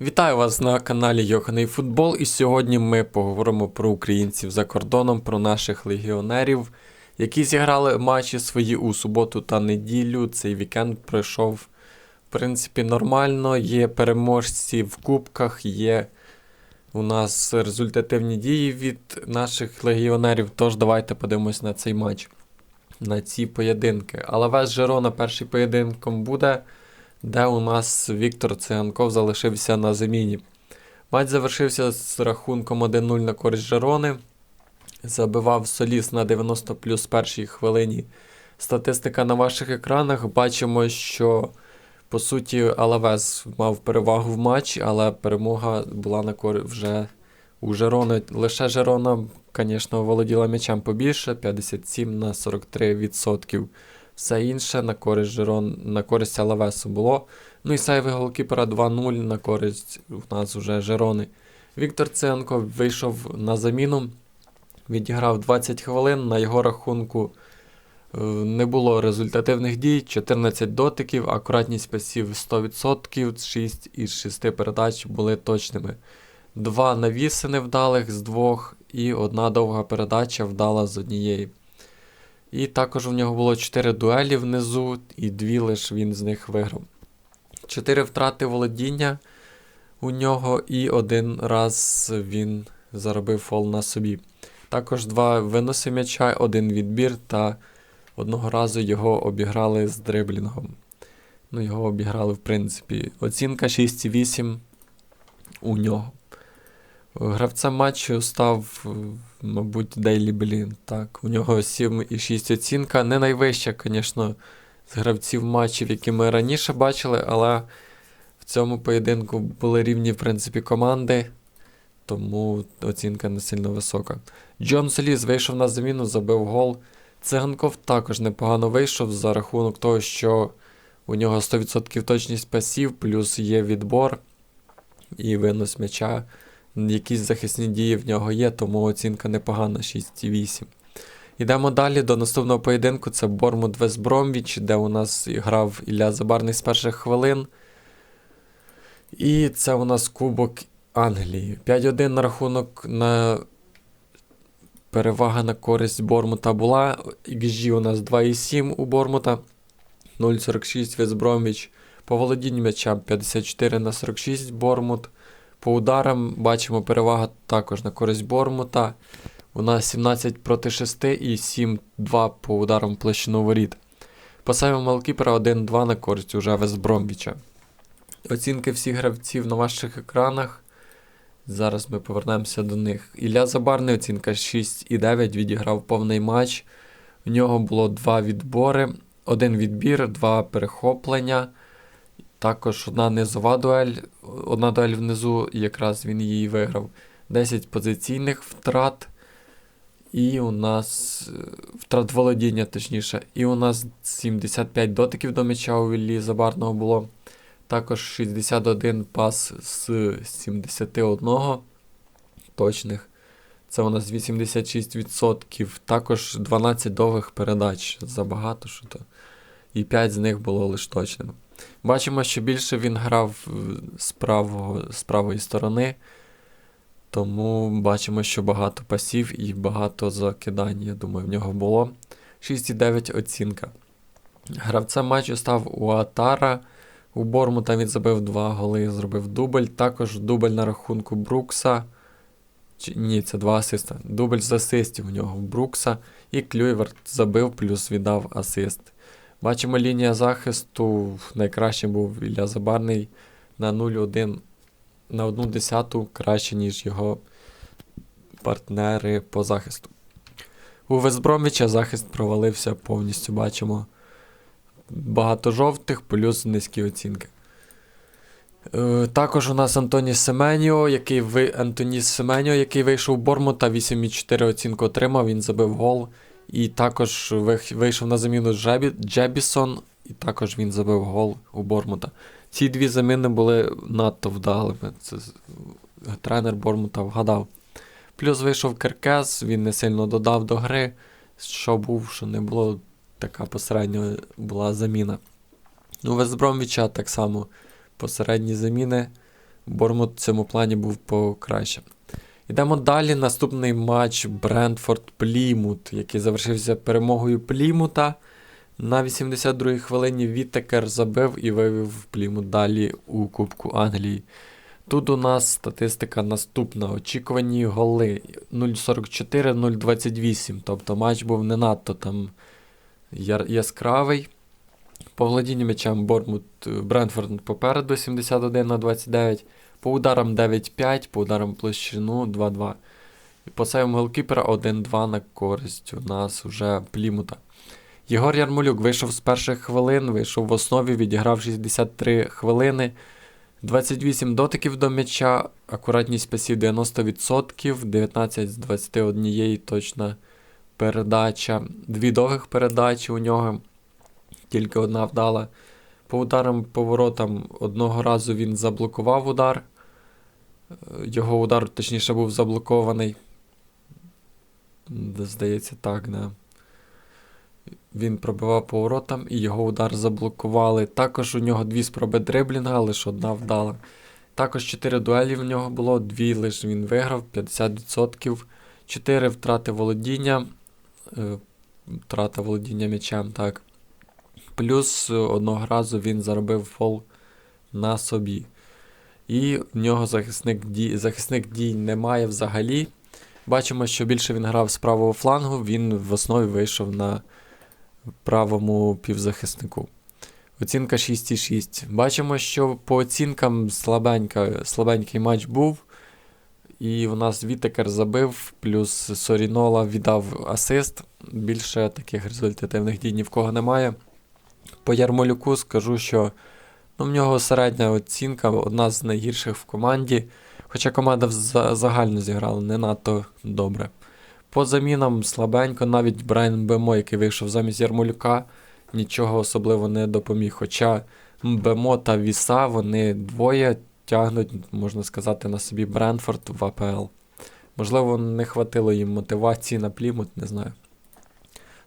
Вітаю вас на каналі Йоханий Футбол, і сьогодні ми поговоримо про українців за кордоном, про наших легіонерів, які зіграли матчі свої у суботу та неділю. Цей вікенд пройшов, в принципі, нормально. Є переможці в кубках, є у нас результативні дії від наших легіонерів. Тож давайте подивимось на цей матч, на ці поєдинки. Але весь Жерона перший поєдинком буде де у нас Віктор Циганков залишився на заміні. Матч завершився з рахунком 1-0 на користь Жерони. Забивав Соліс на 90 плюс першій хвилині. Статистика на ваших екранах. Бачимо, що по суті Алавес мав перевагу в матчі, але перемога була на користь вже у Жерони. Лише Жерона, звісно, володіла м'ячем побільше 57 на 43%. Все інше на користь Жерон, на користь Алавесу було. Ну і сейви голкіпера 2-0 на користь у нас вже Жерони. Віктор Ценко вийшов на заміну, відіграв 20 хвилин. На його рахунку е, не було результативних дій, 14 дотиків, акуратність пасів 100%, 6 із 6 передач були точними. Два навіси невдалих з двох, і одна довга передача вдала з однієї. І також у нього було 4 дуелі внизу, і дві лише він з них виграв. 4 втрати володіння у нього, і один раз він заробив фол на собі. Також два виноси м'яча, один відбір, та одного разу його обіграли з дриблінгом. Ну, його обіграли, в принципі. Оцінка 6,8 у нього. Гравцем матчу став, мабуть, Дейлі Блін. Так, у нього 7,6 оцінка. Не найвища, звісно, з гравців матчів, які ми раніше бачили, але в цьому поєдинку були рівні, в принципі, команди, тому оцінка не сильно висока. Джон Соліс вийшов на заміну, забив гол. Циганков також непогано вийшов за рахунок того, що у нього 100% точність пасів, плюс є відбор і винос м'яча якісь захисні дії в нього є, тому оцінка непогана 6,8. Йдемо далі до наступного поєдинку. Це Бормут Весбромвіч, де у нас грав Ілля Забарний з перших хвилин. І це у нас Кубок Англії. 5-1 на рахунок на перевага на користь Бормута була. XG у нас 2,7 у Бормута. 0,46 Весбромвіч. По володінню м'яча 54 на 46 Бормут. По ударам бачимо перевага також на користь Бормута. У нас 17 проти 6 і 7-2 по ударам площину воріт. По Малкіпера 1-2 на користь уже Весбромвіча. Оцінки всіх гравців на ваших екранах. Зараз ми повернемося до них. Ілля Забарний оцінка 6,9 відіграв повний матч. У нього було два відбори, один відбір, два перехоплення. Також одна низова дуель, одна дуель внизу, і якраз він її виграв. 10 позиційних втрат. І у нас е, втрат володіння, точніше. І у нас 75 дотиків до м'яча у Віллі Забарного було. Також 61 пас з 71 точних. Це у нас 86%. Також 12 довгих передач. Забагато що то. І 5 з них було лише точними. Бачимо, що більше він грав з, правого, з правої сторони, тому бачимо, що багато пасів і багато закидань, я думаю, в нього було. 6,9 оцінка. Гравцем матчу став Уатара. У Бормута він забив 2 голи, зробив дубль. Також дубль на рахунку Брукса. Чи, Ні, це два асиста. Дубль з асистів у нього в Брукса. І Клюйверт забив, плюс віддав асист. Бачимо, лінія захисту найкраще був Ілля Забарний на 0-1 на 1 десяту краще, ніж його партнери по захисту. У Весбромвіча захист провалився повністю. Бачимо багато жовтих, плюс низькі оцінки. Е, також у нас Антоніс Семеніо, який ви... Антоніс Семеніо, який вийшов в Бормута, 8,4 оцінку отримав, він забив гол. І також вийшов на заміну Джебі, Джебісон, і також він забив гол у Бормута. Ці дві заміни були надто вдалими. Це Тренер Бормута вгадав. Плюс вийшов Керкес, він не сильно додав до гри, що був, що не було така посередня була заміна. У Весбромвіча так само посередні заміни. Бормут в цьому плані був покраще. Йдемо далі. Наступний матч Брентфорд Плімут, який завершився перемогою Плімута. На 82-й хвилині Вітекер забив і вивів Плімут далі у Кубку Англії. Тут у нас статистика наступна. Очікувані голи 0,44-0,28. Тобто матч був не надто там яскравий. По володінню м'ячем Бормут Брентфорд попереду 71 на 29. По ударам 9-5, по ударам площину 2-2. І по сейвам голкіпера 1-2 на користь у нас уже Плімута. Єгор Ярмолюк вийшов з перших хвилин, вийшов в основі, відіграв 63 хвилини. 28 дотиків до м'яча, акуратність пасів 90%, 19 з 21 точна передача, дві довгих передачі у нього, тільки одна вдала. По ударам поворотам одного разу він заблокував удар. Е, Його удар, точніше, був заблокований. Здається, так, да. Він пробивав поворотам і його удар заблокували. Також у нього дві спроби дриблінга, лише одна вдала. Також 4 дуелі в нього було, дві лише він виграв, 50%. 4 втрати володіння. е, Втрата володіння м'ячем, так. Плюс одного разу він заробив фол на собі. І в нього захисник дій, захисник дій немає взагалі. Бачимо, що більше він грав з правого флангу, він в основі вийшов на правому півзахиснику. Оцінка 6,6. Бачимо, що по оцінкам слабенька, слабенький матч був. І у нас Вітекер забив, плюс Сорінола віддав асист. Більше таких результативних дій ні в кого немає. По Ярмолюку скажу, що ну, в нього середня оцінка, одна з найгірших в команді. Хоча команда загально зіграла не надто добре. По замінам слабенько, навіть Брайан Бемо, який вийшов замість Ярмолюка, нічого особливо не допоміг. Хоча Бемо та Віса, вони двоє тягнуть, можна сказати, на собі Бренфорд в АПЛ. Можливо, не хватило їм мотивації на плімут, не знаю.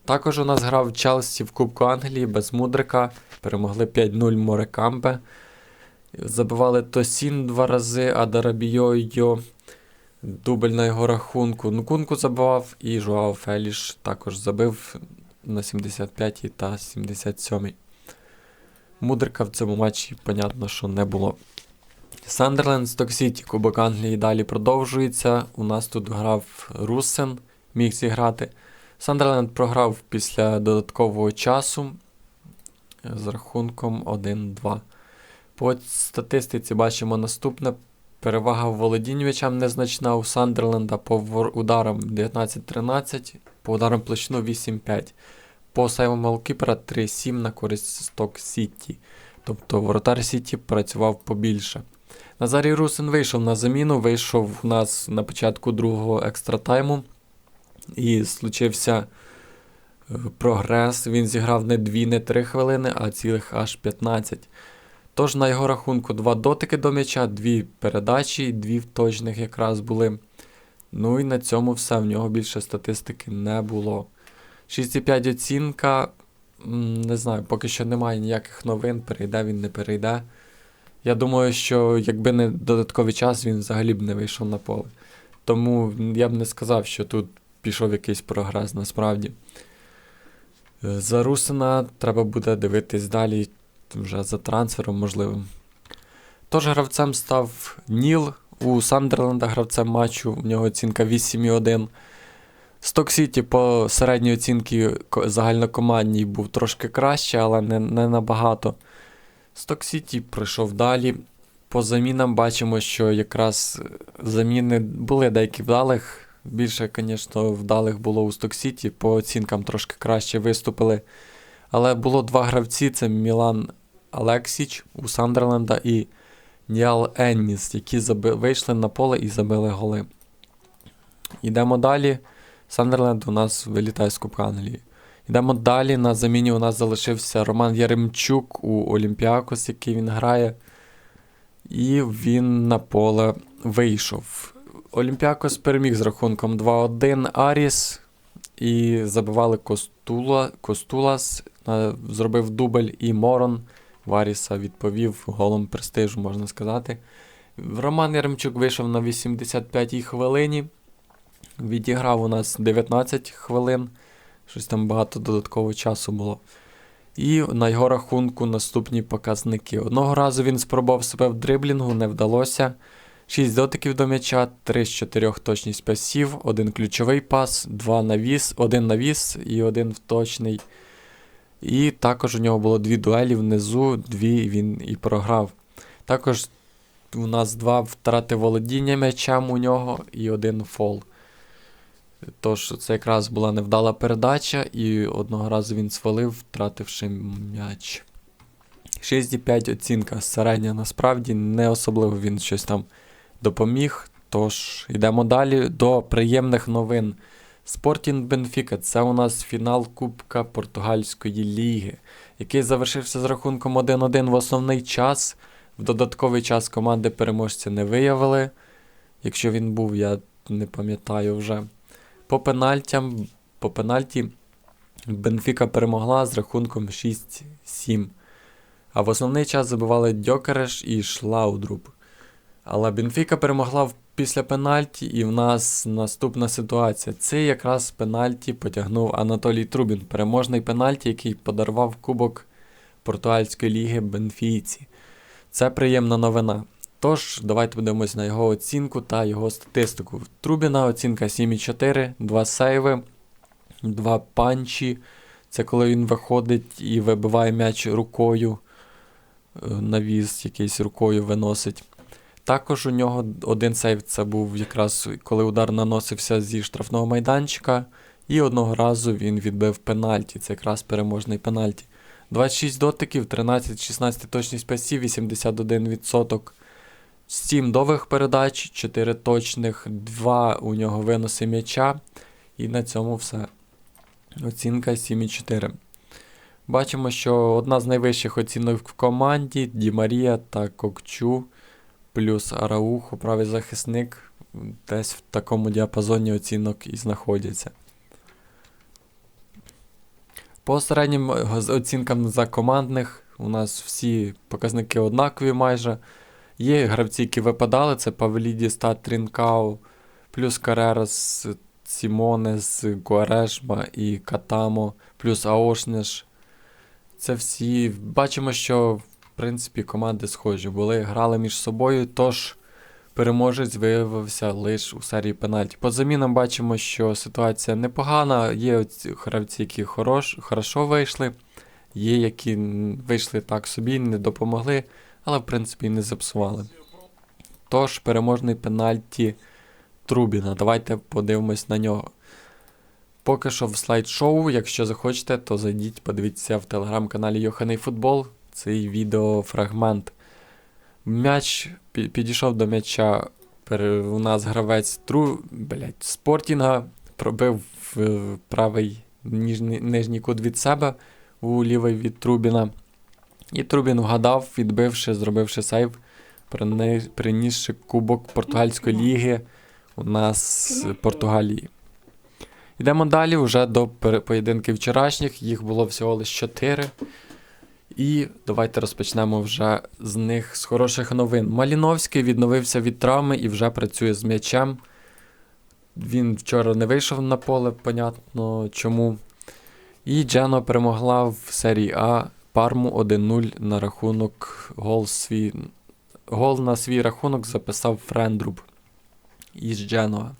Також у нас грав Челсі в Кубку Англії без Мудрика. Перемогли 5-0 Морекамбе. Забивали Тосін два рази, а Дарабійо дубль на його рахунку. Нукунку забивав і Жуао Феліш також забив на 75-й та 77-й. Мудрика в цьому матчі, понятно, що не було. Сандерленд Стоксіті, Кубок Англії далі продовжується. У нас тут грав Руссен, міг зіграти. Сандерленд програв після додаткового часу з рахунком 1-2. По статистиці бачимо наступне. Перевага в володінні незначна у Сандерленда по ударам 19-13, по ударам площину 8-5. По сейвам голкіпера 3-7 на користь Сток Сіті. Тобто воротар Сіті працював побільше. Назарій Русин вийшов на заміну, вийшов у нас на початку другого екстратайму. І случився е, прогрес. Він зіграв не 2, не 3 хвилини, а цілих аж 15. Тож на його рахунку два дотики до м'яча, дві передачі, дві точних якраз були. Ну і на цьому все. В нього більше статистики не було. 6,5 оцінка. Не знаю, поки що немає ніяких новин, перейде він, не перейде. Я думаю, що якби не додатковий час, він взагалі б не вийшов на поле. Тому я б не сказав, що тут пішов якийсь прогрес насправді. Е, За Русина треба буде дивитись далі вже за трансфером можливим. Тож гравцем став Ніл у Сандерленда гравцем матчу, в нього оцінка 8,1. Сток Сіті по середній оцінці загальнокомандній був трошки краще, але не, не набагато. Сток Сіті пройшов далі. По замінам бачимо, що якраз заміни були деякі вдалих. Більше, звісно, вдалих було у Сток Сіті, по оцінкам трошки краще виступили. Але було два гравці: це Мілан Алексіч у Сандерленда і Ніал Енніс, які заби... вийшли на поле і забили голи. Йдемо далі. Сандерленд у нас вилітає з Кубка Англії. Йдемо далі. На заміні у нас залишився Роман Яремчук у Олімпіакос, який він грає. І він на поле вийшов. Олімпіакос переміг з рахунком 2-1 Аріс. І забивали Костула, Костулас, е, зробив дубль і Морон. Варіса відповів голом престижу, можна сказати. Роман Яремчук вийшов на 85-й хвилині. Відіграв у нас 19 хвилин. Щось там багато додаткового часу було. І на його рахунку наступні показники. Одного разу він спробував себе в дриблінгу, не вдалося. 6 дотиків до м'яча, 3 з 4 точність пасів, 1 ключовий пас, 2 навіс, 1 навіс і 1 вточний. І також у нього було дві дуелі внизу, дві він і програв. Також у нас два втрати володіння м'ячем у нього і один фол. Тож це якраз була невдала передача, і одного разу він свалив, втративши м'яч. 6,5 оцінка середня, насправді не особливо він щось там допоміг. Тож йдемо далі до приємних новин. Спортінг Бенфіка це у нас фінал Кубка Португальської ліги, який завершився з рахунком 1-1 в основний час. В додатковий час команди переможця не виявили. Якщо він був, я не пам'ятаю вже. По пенальтям, по пенальті Бенфіка перемогла з рахунком 6-7. А в основний час забивали Дьокереш і Шлаудруб. Але Бенфіка перемогла після пенальті, і в нас наступна ситуація. Це якраз пенальті потягнув Анатолій Трубін, переможний пенальті, який подарував Кубок Португальської ліги Бенфійці. Це приємна новина. Тож, давайте подивимось на його оцінку та його статистику. Трубіна оцінка 7,4, 2 сейви, 2 панчі. Це коли він виходить і вибиває м'яч рукою, е, навіс якийсь рукою виносить. Також у нього один сейв це був якраз коли удар наносився зі штрафного майданчика. І одного разу він відбив пенальті. Це якраз переможний пенальті. 26 дотиків, 13-16 точність пасів, 81%. 7 довгих передач, 4 точних, 2 у нього виноси м'яча. І на цьому все. Оцінка 7,4. Бачимо, що одна з найвищих оцінок в команді Ді Марія та Кокчу, плюс Араухо, правий захисник, десь в такому діапазоні оцінок і знаходяться. По середнім е, оцінкам за командних у нас всі показники однакові майже. Є гравці, які випадали, це Павлідіс та Трінкау, плюс Карерас, Сімонес, Гуарешма і Катамо, плюс Аошнеш. Це всі. Бачимо, що принципі команди схожі були, грали між собою, тож переможець виявився лише у серії пенальті. По замінам бачимо, що ситуація непогана. Є гравці, які хорош, хорошо вийшли, є, які вийшли так собі, не допомогли, але в принципі не зіпсували. Тож, переможний пенальті Трубіна. Давайте подивимось на нього. Поки що в слайд-шоу, якщо захочете, то зайдіть, подивіться в телеграм-каналі Йоханий Футбол цей відеофрагмент. М'яч підійшов до м'яча. У нас гравець тру, блядь, спортінга пробив правий ніжний, нижній кут від себе у лівий від Трубіна. І Трубін вгадав, відбивши, зробивши сейв, принісши кубок Португальської ліги у нас Португалії. Йдемо далі вже до поєдинків вчорашніх. Їх було всього лише 4. І давайте розпочнемо вже з них з хороших новин. Маліновський відновився від травми і вже працює з м'ячем. Він вчора не вийшов на поле, понятно чому. І Джено перемогла в серії А Парму 1-0 на рахунок гол свій. Гол на свій рахунок записав Френдруб із Дженова.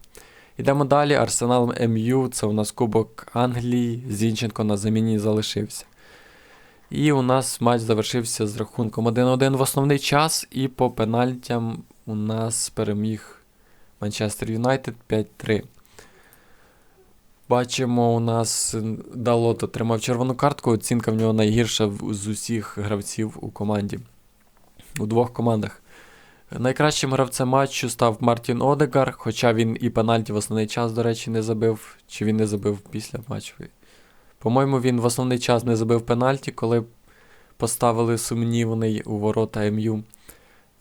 Йдемо далі. Арсенал МЮ. Це у нас Кубок Англії. Зінченко на заміні залишився. І у нас матч завершився з рахунком 1-1 в основний час. І по пенальтям у нас переміг Манчестер Юнайтед 5-3. Бачимо, у нас Далот отримав червону картку. Оцінка в нього найгірша з усіх гравців у команді. У двох командах. Найкращим гравцем матчу став Мартін Одегар, хоча він і пенальті в основний час, до речі, не забив. Чи він не забив після матчу? По-моєму, він в основний час не забив пенальті, коли поставили сумнівний у ворота МЮ.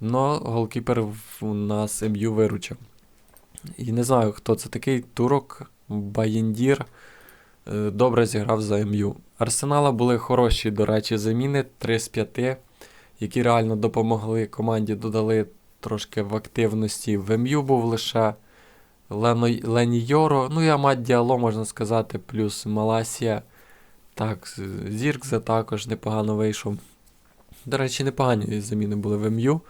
Но голкіпер у нас МЮ виручив. І не знаю, хто це такий. Турок Баєндір е, добре зіграв за МЮ. Арсенала були хороші, до речі, заміни 3 з 5, які реально допомогли команді, додали трошки в активності. В МЮ був лише Лені Йоро, ну і Амад Діало, можна сказати, плюс Маласія. Так, з- Зіркзе також непогано вийшов. До речі, непогані заміни були в МЮ.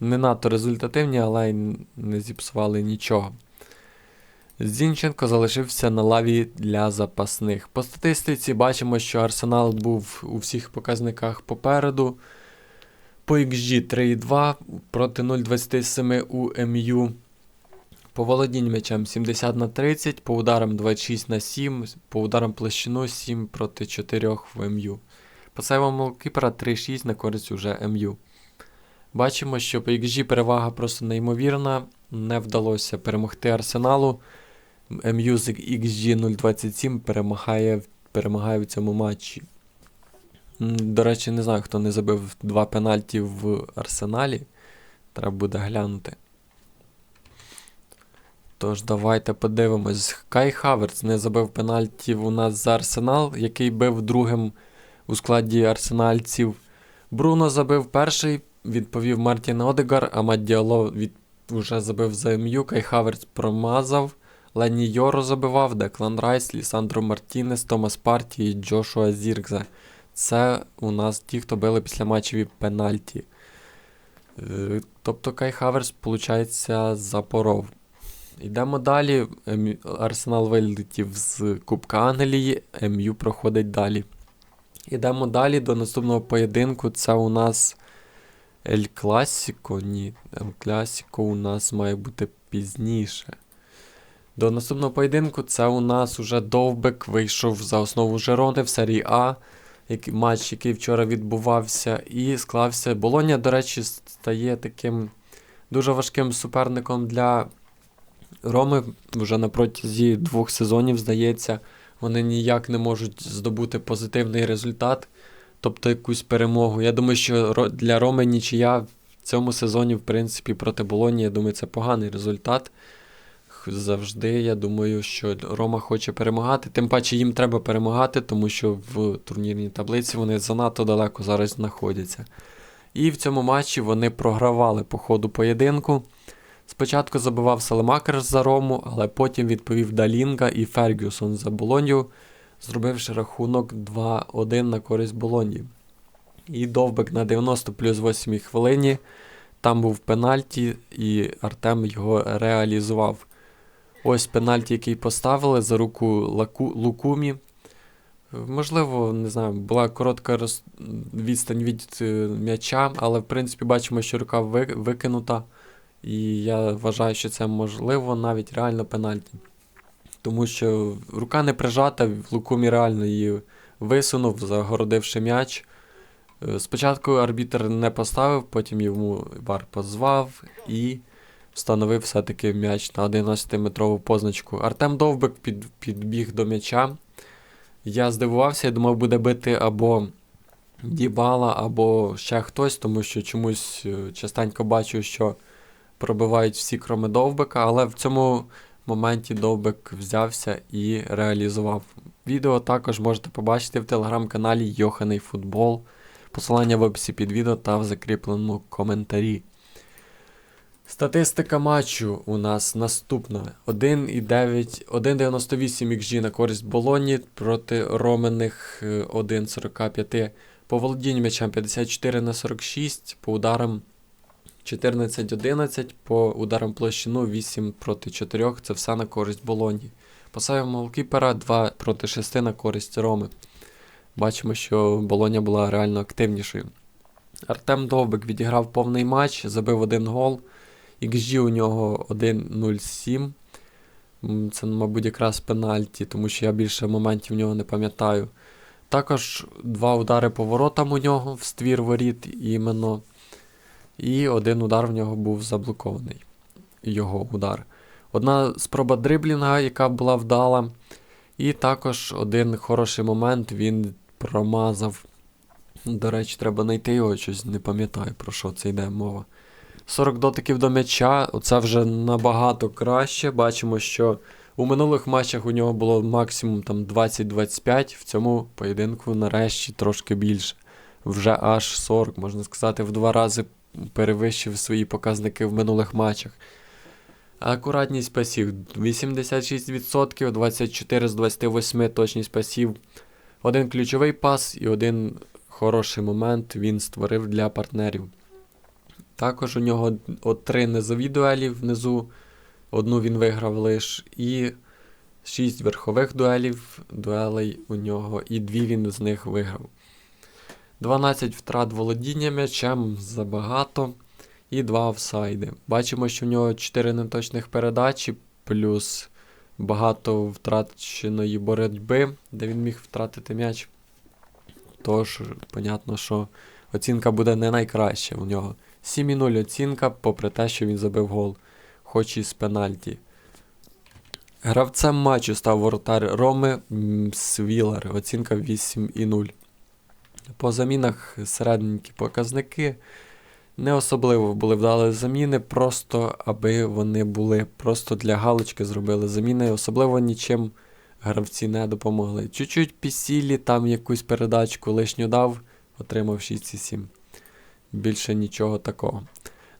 Не надто результативні, але й не зіпсували нічого. Зінченко залишився на лаві для запасних. По статистиці бачимо, що Арсенал був у всіх показниках попереду. По XG 3,2 проти 0,27 у МЮ. По володінню м'ячем 70 на 30, по ударам 26 на 7, по ударам площину 7 проти 4 в МЮ. По сейвам голкіпера 3-6 на користь уже МЮ. Бачимо, що по XG перевага просто неймовірна. Не вдалося перемогти Арсеналу. МЮ з XG 0.27 перемагає, перемагає в цьому матчі. До речі, не знаю, хто не забив два пенальті в Арсеналі. Треба буде глянути. Тож, давайте подивимось. Кай Хаверц не забив пенальтів у нас за Арсенал, який бив другим у складі арсенальців. Бруно забив перший, відповів Мартін Одегар, а Маддіало від... вже забив за МЮ. Кай Хаверц промазав. Лені Йоро забивав, Деклан Райс, Лісандро Мартінес, Томас Парті і Джошуа Зіркзе. Це у нас ті, хто били після матчеві пенальті. Е, Тобто Кай Хаверс, виходить, запоров. Йдемо далі. Ем, Арсенал вилетів з Кубка Англії, МЮ проходить далі. Йдемо далі до наступного поєдинку. Це у нас Ель Класіко. Ні, Ель Класіко у нас має бути пізніше. До наступного поєдинку це у нас уже Довбек вийшов за основу Жерони в серії А, який, матч, який вчора відбувався, і склався. Болоня, до речі, стає таким дуже важким суперником для Роми вже на протязі двох сезонів, здається, вони ніяк не можуть здобути позитивний результат, тобто якусь перемогу. Я думаю, що для Роми нічия в цьому сезоні, в принципі, проти Болоні, я думаю, це поганий результат. Завжди, я думаю, що Рома хоче перемагати. Тим паче їм треба перемагати, тому що в турнірній таблиці вони занадто далеко зараз знаходяться. І в цьому матчі вони програвали по ходу поєдинку. Спочатку забивав Салемакер за Рому, але потім відповів Далінга і Фергюсон за Болонью, зробивши рахунок 2-1 на користь Болоньї. І Довбек на 90 плюс 8 хвилині. Там був пенальті, і Артем його реалізував. Ось пенальті, який поставили за руку Лаку... Лукумі. Можливо, не знаю, була коротка роз... відстань від е, м'яча, але в принципі бачимо, що рука ви... викинута. І я вважаю, що це можливо навіть реально пенальті. Тому що рука не прижата, в Лукумі реально її висунув, загородивши м'яч. Е, Спочатку арбітр не поставив, потім йому вар позвав і встановив все-таки м'яч на 11-метрову позначку. Артем Довбик під, підбіг до м'яча. Я здивувався, я думав, буде бити або Дібала, або ще хтось, тому що чомусь е, частенько бачу, що пробивають всі, кроме Довбика, але в цьому моменті Довбик взявся і реалізував. Відео також можете побачити в телеграм-каналі Йоханий Футбол. Посилання в описі під відео та в закріпленому коментарі. Статистика матчу у нас наступна: 1,98 XG на користь Болоні проти Ромених е, 1,45. По володінню м'ячем 54 на 46, по ударам 14-11, по ударам площину 8 проти 4, це все на користь Болоні. По сейвам голкіпера 2 проти 6 на користь Роми. Бачимо, що Болоня була реально активнішою. Артем Довбик відіграв повний матч, забив один гол. XG у нього 1.07. М, Це, мабуть, якраз пенальті, тому що я більше моментів в нього не пам'ятаю. Також два удари по воротам у нього в ствір воріт іменно. І один удар в нього був заблокований. Його удар. Одна спроба дриблінга, яка була вдала. І також один хороший момент він промазав. До речі, треба знайти його, щось не пам'ятаю, про що це йде мова. 40 дотиків до м'яча, оце вже набагато краще. Бачимо, що у минулих матчах у нього було максимум там 20-25, в цьому поєдинку нарешті трошки більше. Вже аж 40, можна сказати, в два рази перевищив свої показники в минулих матчах. Акуратність пасів 86%, 24 з 28 точність пасів. Один ключовий пас і один хороший момент він створив для партнерів. Також у нього от три низові дуелі внизу. Одну він виграв лише. І 6 верхових дуелів, дуелей у нього, і дві він з них виграв. 12 втрат володіння м'ячем забагато. І 2 офсайди. Бачимо, що в нього 4 неточних передачі, плюс багато втраченої боротьби, де він міг втратити м'яч. Тож, понятно, що оцінка буде не найкраща у нього. 7,0 оцінка, попри те, що він забив гол, хоч і з пенальті. Гравцем матчу став воротар Роми Свілер, оцінка 8,0. По замінах середненькі показники. Не особливо були вдалі заміни, просто аби вони були просто для галочки зробили заміни. Особливо нічим гравці не допомогли. Чуть-чуть пісілі, там якусь передачку лишню дав, отримав 6,7. Більше нічого такого.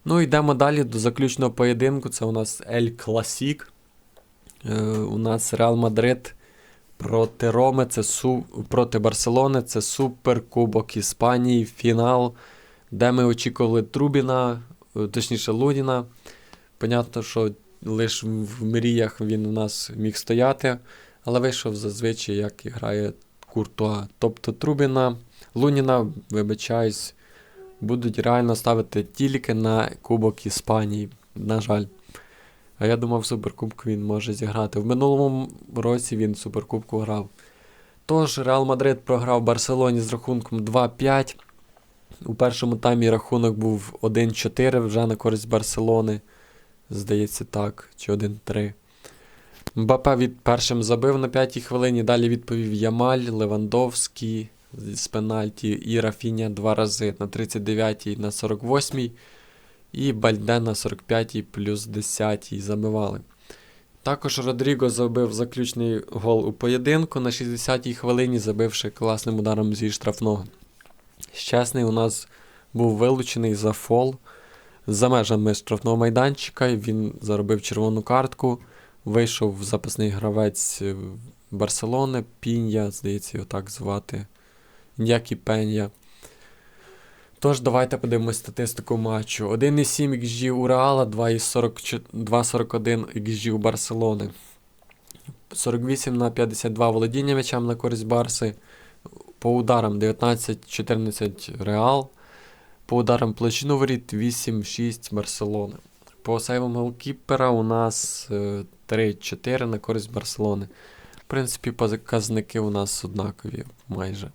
Ну, йдемо далі до заключного поєдинку. Це у нас Ель Класік. Е, у нас Реал Мадрид проти Роми, це су... проти Барселони. Це Суперкубок Іспанії, фінал, де ми очікували Трубіна, е, точніше Луніна. Понятно, що лише в мріях він у нас міг стояти, але вийшов зазвичай, як і грає Куртуа. Тобто Трубіна, Луніна, вибачаюсь, будуть реально ставити тільки на Кубок Іспанії. На жаль. А я думав, в Суперкубку він може зіграти. В минулому році він в Суперкубку грав. Тож, Реал Мадрид програв Барселоні з рахунком 2-5. У першому таймі рахунок був 1-4 вже на користь Барселони. Здається, так, чи 1-3. Мбапе від першим забив на 5-й хвилині. Далі відповів Ямаль, Левандовський з пенальті і Рафіня два рази на 39-й на 48-й. І Бальде на 45-й плюс 10-й забивали. Також Родріго забив заключний гол у поєдинку на 60-й хвилині, забивши класним ударом зі штрафного. Щасний у нас був вилучений за фол за межами штрафного майданчика. Він заробив червону картку. Вийшов запасний гравець Барселони, Пінья, здається, його так звати. Ніякі Пенья. Тож, давайте подивимось статистику матчу. 1,7 XG у Реала, 2,41 XG у Барселони. 48 на 52 володіння м'ячем на користь Барси. По ударам 19-14 Реал. По ударам площину воріт 8-6 Барселони. По сейвам голкіпера у нас 3-4 на користь Барселони. В принципі, показники у нас однакові майже.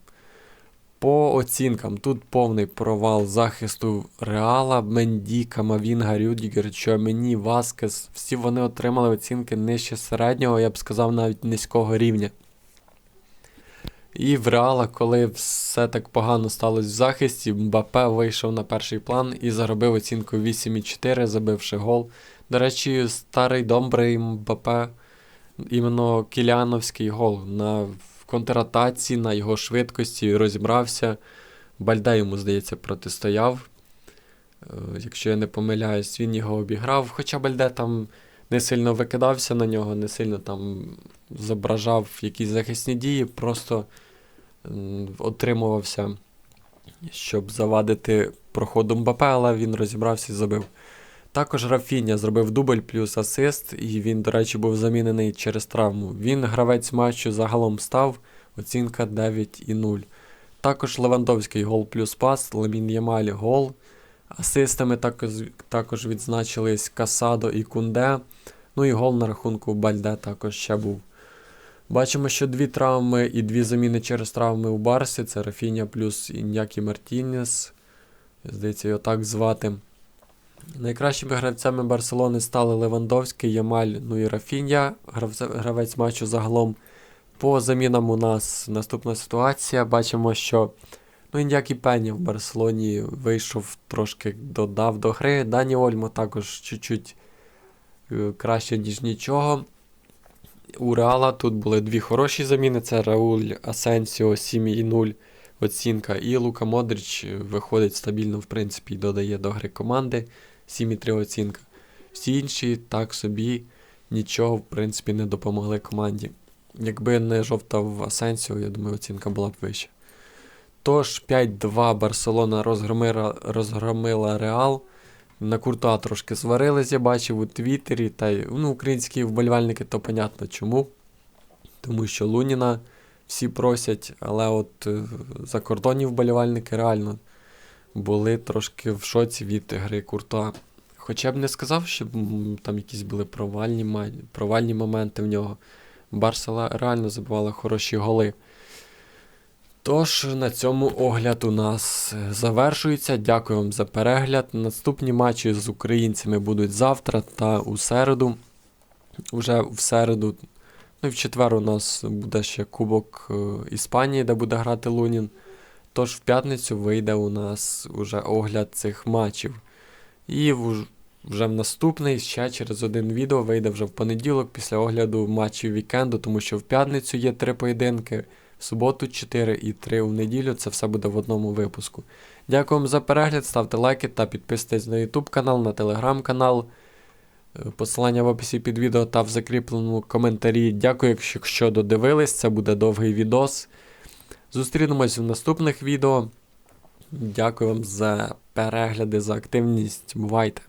По оцінкам, тут повний провал захисту Реала, Менді, Камавінга, Рюдігер, Чомені, Васкес. Всі вони отримали оцінки нижче середнього, я б сказав, навіть низького рівня. І в Реала, коли все так погано сталося в захисті, Мбапе вийшов на перший план і заробив оцінку 8,4, забивши гол. До речі, старий добрий Мбапе, іменно кіляновський гол. на контратаці, на його швидкості розібрався. Бальда йому, здається, протистояв. Е, якщо я не помиляюсь, він його обіграв. Хоча Бальде там не сильно викидався на нього, не сильно там зображав якісь захисні дії, просто отримувався, щоб завадити проходу Мбапе, але він розібрався і забив. Також Рафіня зробив дубль плюс асист, і він, до речі, був замінений через травму. Він гравець матчу загалом став, оцінка 9,0. Також Левандовський гол плюс пас, Лемін Ямаль гол. Асистами також також відзначились Касадо і Кунде. Ну і гол на рахунку Бальде також ще був. Бачимо, що дві травми і дві заміни через травми у Барсі. Це Рафіня плюс Іньякі Мартінес. Здається, його так звати. Найкращими гравцями Барселони стали Левандовський, Ямаль, ну і Рафінья, гравець матчу загалом. По замінам у нас наступна ситуація. Бачимо, що ну, Індякі Пені в Барселоні вийшов трошки додав до гри. Дані Ольмо також чуть-чуть е, краще, ніж нічого. У Реала тут були дві хороші заміни: це Рауль Асенсіо 7,0 оцінка. І Лука Модрич виходить стабільно, в принципі, і додає до гри команди 7,3 оцінка. Всі інші так собі нічого, в принципі, не допомогли команді. Якби не жовтав Асенсіо, я думаю, оцінка була б вища. Тож 5-2 Барселона розгромила, розгромила Реал. На Куртуа трошки сварились, я бачив у Твіттері. Та й ну, українські вболівальники, то понятно чому. Тому що Луніна всі просять, але от е, закордонні вболівальники реально були трошки в шоці від гри Куртуа. Хоча б не сказав, що там якісь були провальні, провальні моменти в нього. Барсела реально забивала хороші голи. Тож на цьому огляд у нас е, завершується. Дякую вам за перегляд. Наступні матчі з українцями будуть завтра та у середу. Уже в середу, ну і в четвер у нас буде ще Кубок е, Іспанії, де буде грати Лунін. Тож в п'ятницю вийде у нас уже огляд цих матчів. І вже в наступний, ще через один відео вийде вже в понеділок після огляду матчів вікенду, тому що в п'ятницю є три поєдинки, в суботу 4 і 3 в неділю. Це все буде в одному випуску. Дякую вам за перегляд, ставте лайки та підписуйтесь на YouTube канал, на телеграм канал. Е, Посилання в описі під відео та в закріпленому коментарі. Дякую, якщо додивились, це буде довгий відос. Зустрінемось в наступних відео. Дякую вам за перегляди, за активність. Бувайте!